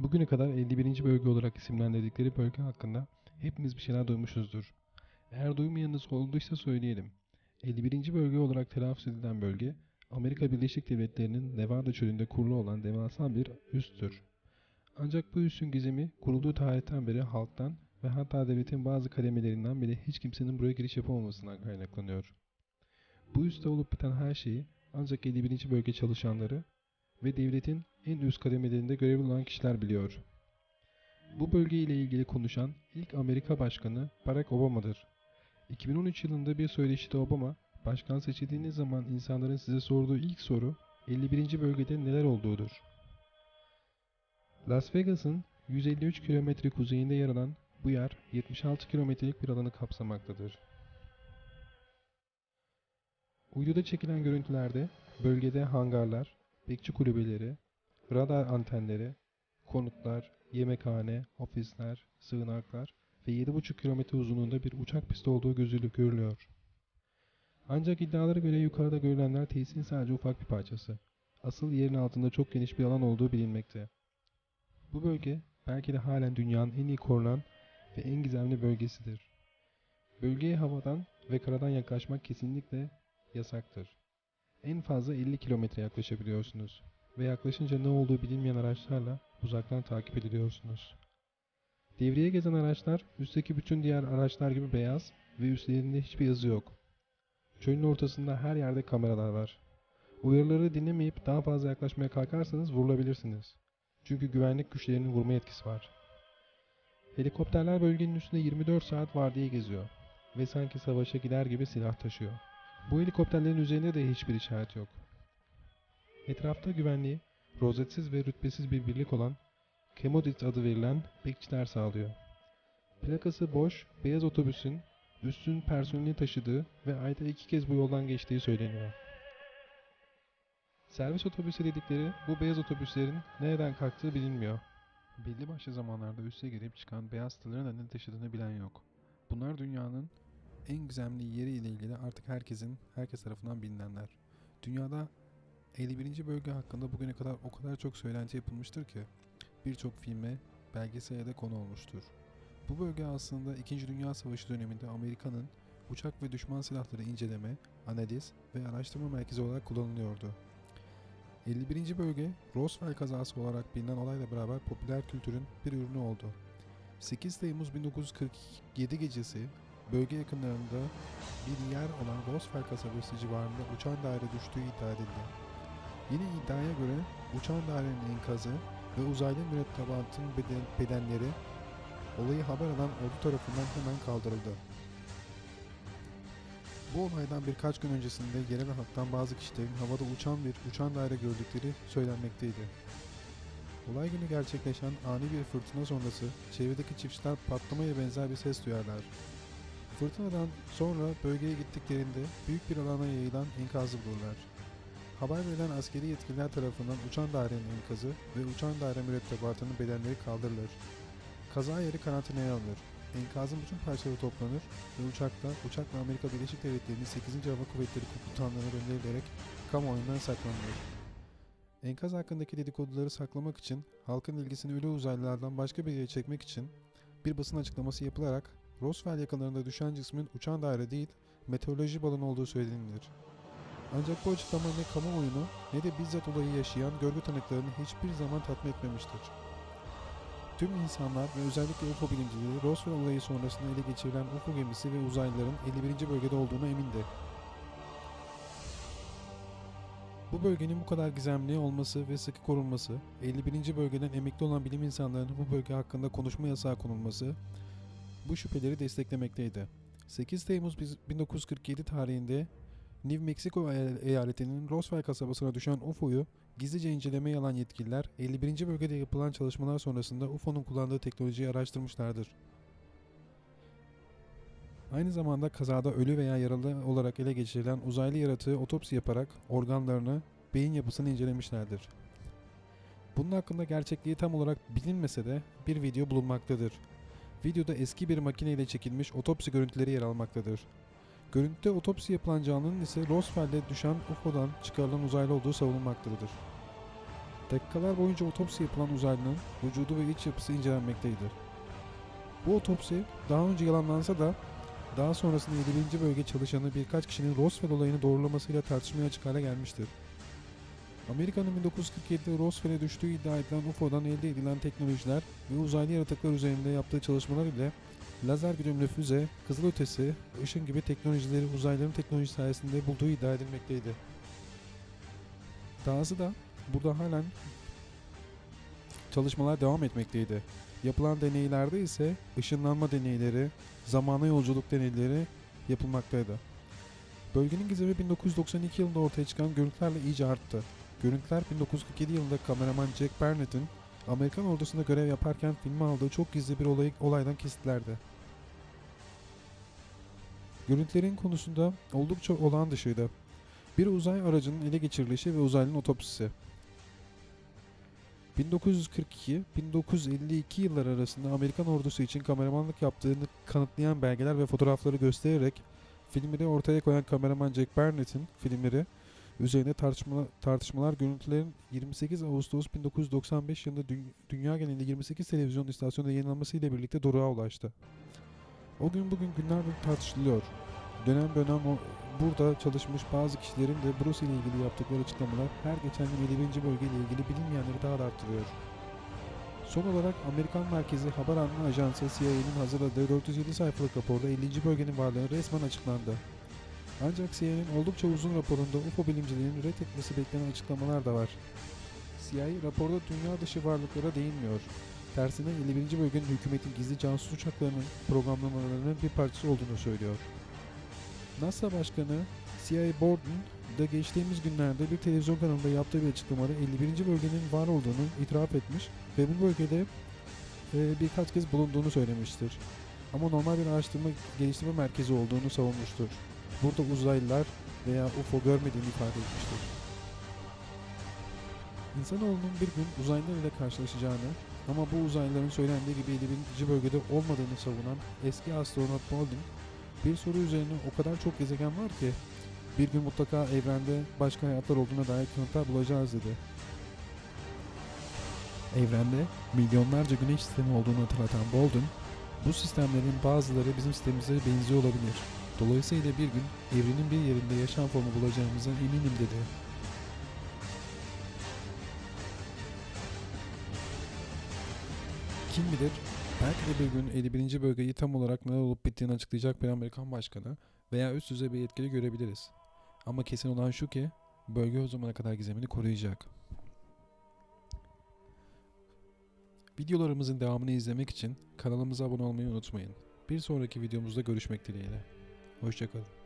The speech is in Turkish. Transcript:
Bugüne kadar 51. bölge olarak isimlendirdikleri bölge hakkında hepimiz bir şeyler duymuşuzdur. Eğer duymayanınız olduysa söyleyelim. 51. bölge olarak telaffuz edilen bölge, Amerika Birleşik Devletleri'nin Nevada çölünde kurulu olan devasa bir üsttür. Ancak bu üssün gizemi kurulduğu tarihten beri halktan ve hatta devletin bazı kademelerinden bile hiç kimsenin buraya giriş yapamamasından kaynaklanıyor. Bu üste olup biten her şeyi ancak 51. bölge çalışanları ve devletin en üst kademelerinde görevli olan kişiler biliyor. Bu bölge ile ilgili konuşan ilk Amerika Başkanı Barack Obama'dır. 2013 yılında bir söyleşide Obama, başkan seçildiğiniz zaman insanların size sorduğu ilk soru 51. bölgede neler olduğudur. Las Vegas'ın 153 kilometre kuzeyinde yer alan bu yer 76 kilometrelik bir alanı kapsamaktadır. Uyduda çekilen görüntülerde bölgede hangarlar, bekçi kulübeleri, radar antenleri, konutlar, yemekhane, ofisler, sığınaklar ve 7,5 kilometre uzunluğunda bir uçak pisti olduğu gözülü görülüyor. Ancak iddialara göre yukarıda görülenler tesisin sadece ufak bir parçası. Asıl yerin altında çok geniş bir alan olduğu bilinmekte. Bu bölge belki de halen dünyanın en iyi korunan ve en gizemli bölgesidir. Bölgeye havadan ve karadan yaklaşmak kesinlikle yasaktır. En fazla 50 kilometre yaklaşabiliyorsunuz ve yaklaşınca ne olduğu bilinmeyen araçlarla uzaktan takip ediliyorsunuz. Devriye gezen araçlar üstteki bütün diğer araçlar gibi beyaz ve üstlerinde hiçbir yazı yok. Çölün ortasında her yerde kameralar var. Uyarıları dinlemeyip daha fazla yaklaşmaya kalkarsanız vurulabilirsiniz. Çünkü güvenlik güçlerinin vurma yetkisi var. Helikopterler bölgenin üstünde 24 saat vardiya geziyor ve sanki savaşa gider gibi silah taşıyor. Bu helikopterlerin üzerinde de hiçbir işaret yok. Etrafta güvenliği, rozetsiz ve rütbesiz bir birlik olan Kemodit adı verilen bekçiler sağlıyor. Plakası boş, beyaz otobüsün üstün personelini taşıdığı ve ayda iki kez bu yoldan geçtiği söyleniyor. Servis otobüsü dedikleri bu beyaz otobüslerin nereden kalktığı bilinmiyor. Belli başlı zamanlarda üste girip çıkan beyaz tırların da ne taşıdığını bilen yok. Bunlar dünyanın en gizemli yeri ile ilgili artık herkesin, herkes tarafından bilinenler. Dünyada 51. bölge hakkında bugüne kadar o kadar çok söylenti yapılmıştır ki birçok filme, belgesele de konu olmuştur. Bu bölge aslında 2. Dünya Savaşı döneminde Amerika'nın uçak ve düşman silahları inceleme, analiz ve araştırma merkezi olarak kullanılıyordu. 51. bölge, Roswell kazası olarak bilinen olayla beraber popüler kültürün bir ürünü oldu. 8 Temmuz 1947 gecesi bölge yakınlarında bir yer olan Roswell kasabası civarında uçan daire düştüğü iddia edildi. Yine iddiaya göre uçan dairenin enkazı ve uzaylı mürettebatın beden, bedenleri olayı haber alan ordu tarafından hemen kaldırıldı. Bu olaydan birkaç gün öncesinde yerel halktan bazı kişilerin havada uçan bir uçan daire gördükleri söylenmekteydi. Olay günü gerçekleşen ani bir fırtına sonrası çevredeki çiftçiler patlamaya benzer bir ses duyarlar. Fırtınadan sonra bölgeye gittiklerinde büyük bir alana yayılan enkazı bulurlar. Haber verilen askeri yetkililer tarafından uçan dairenin enkazı ve uçan daire mürettebatının bedenleri kaldırılır. Kaza yeri karantinaya alınır. Enkazın bütün parçaları toplanır ve uçakla uçakla Amerika Birleşik Devletleri'nin 8. Hava Kuvvetleri komutanlarına gönderilerek kamuoyundan saklanılır. Enkaz hakkındaki dedikoduları saklamak için, halkın ilgisini ölü uzaylılardan başka bir yere çekmek için bir basın açıklaması yapılarak Roswell yakınlarında düşen cismin uçan daire değil, meteoroloji balonu olduğu söylenilir. Ancak bu açıklama ne kamuoyunu ne de bizzat olayı yaşayan görgü tanıklarını hiçbir zaman tatmin etmemiştir. Tüm insanlar ve özellikle UFO bilimcileri Roswell olayı sonrasında ele geçirilen UFO gemisi ve uzaylıların 51. bölgede olduğuna emindi. Bu bölgenin bu kadar gizemli olması ve sıkı korunması, 51. bölgeden emekli olan bilim insanlarının bu bölge hakkında konuşma yasağı konulması bu şüpheleri desteklemekteydi. 8 Temmuz 1947 tarihinde New Mexico eyaletinin Roswell kasabasına düşen UFO'yu gizlice incelemeye alan yetkililer 51. bölgede yapılan çalışmalar sonrasında UFO'nun kullandığı teknolojiyi araştırmışlardır. Aynı zamanda kazada ölü veya yaralı olarak ele geçirilen uzaylı yaratığı otopsi yaparak organlarını, beyin yapısını incelemişlerdir. Bunun hakkında gerçekliği tam olarak bilinmese de bir video bulunmaktadır. Videoda eski bir makine ile çekilmiş otopsi görüntüleri yer almaktadır. Görüntüde otopsi yapılan canlının ise Roswell'de düşen UFO'dan çıkarılan uzaylı olduğu savunulmaktadır. Dakikalar boyunca otopsi yapılan uzaylının vücudu ve iç yapısı incelenmekteydi. Bu otopsi daha önce yalanlansa da daha sonrasında 7. bölge çalışanı birkaç kişinin Roswell olayını doğrulamasıyla tartışmaya açık hale gelmiştir. Amerika'nın 1947'de Roswell'e düştüğü iddia edilen UFO'dan elde edilen teknolojiler ve uzaylı yaratıklar üzerinde yaptığı çalışmalar ile lazer güdümlü füze, kızılötesi, ışın gibi teknolojileri uzaylıların teknoloji sayesinde bulduğu iddia edilmekteydi. Dahası da burada halen çalışmalar devam etmekteydi. Yapılan deneylerde ise ışınlanma deneyleri, zamana yolculuk deneyleri yapılmaktaydı. Bölgenin gizemi 1992 yılında ortaya çıkan görüntülerle iyice arttı. Görüntüler 1947 yılında kameraman Jack Barnett'in Amerikan ordusunda görev yaparken filme aldığı çok gizli bir olay, olaydan kesitlerdi. Görüntülerin konusunda oldukça olağan dışıydı. Bir uzay aracının ele geçirilişi ve uzaylının otopsisi. 1942-1952 yıllar arasında Amerikan ordusu için kameramanlık yaptığını kanıtlayan belgeler ve fotoğrafları göstererek filmleri ortaya koyan kameraman Jack Barnett'in filmleri üzerine tartışma, tartışmalar görüntülerin 28 Ağustos 1995 yılında dü- dünya genelinde 28 televizyon istasyonunda yayınlanması ile birlikte doruğa ulaştı. O gün bugün günlerdir tartışılıyor. Dönem dönem o, burada çalışmış bazı kişilerin de Bruce ile ilgili yaptıkları açıklamalar her geçen gün 7. bölge ile ilgili bilinmeyenleri daha da arttırıyor. Son olarak Amerikan merkezi haber alma ajansı CIA'nin hazırladığı 407 sayfalık raporda 50. bölgenin varlığı resmen açıklandı. Ancak CIA'nin oldukça uzun raporunda UFO bilimcilerinin reddetmesi beklenen açıklamalar da var. CIA raporda dünya dışı varlıklara değinmiyor. Tersine 51. bölgenin hükümetin gizli casus uçaklarının programlamalarının bir parçası olduğunu söylüyor. NASA Başkanı CIA Borden da geçtiğimiz günlerde bir televizyon kanalında yaptığı bir açıklamada 51. bölgenin var olduğunu itiraf etmiş ve bu bölgede e, birkaç kez bulunduğunu söylemiştir. Ama normal bir araştırma geliştirme merkezi olduğunu savunmuştur. Burada uzaylılar veya UFO görmediğini ifade etmiştir. İnsanoğlunun bir gün uzaylılar ile karşılaşacağını ama bu uzaylıların söylendiği gibi 51. bölgede olmadığını savunan eski astronot Baldwin bir soru üzerine o kadar çok gezegen var ki bir gün mutlaka evrende başka hayatlar olduğuna dair kanıtlar bulacağız dedi. Evrende milyonlarca güneş sistemi olduğunu hatırlatan Baldwin, bu sistemlerin bazıları bizim sistemimize benziyor olabilir. Dolayısıyla bir gün evrenin bir yerinde yaşam formu bulacağımıza eminim dedi. Kim bilir belki de bir gün 51. bölgeyi tam olarak neler olup bittiğini açıklayacak bir Amerikan başkanı veya üst düzey bir yetkili görebiliriz. Ama kesin olan şu ki bölge o zamana kadar gizemini koruyacak. Videolarımızın devamını izlemek için kanalımıza abone olmayı unutmayın. Bir sonraki videomuzda görüşmek dileğiyle. Hoşçakalın.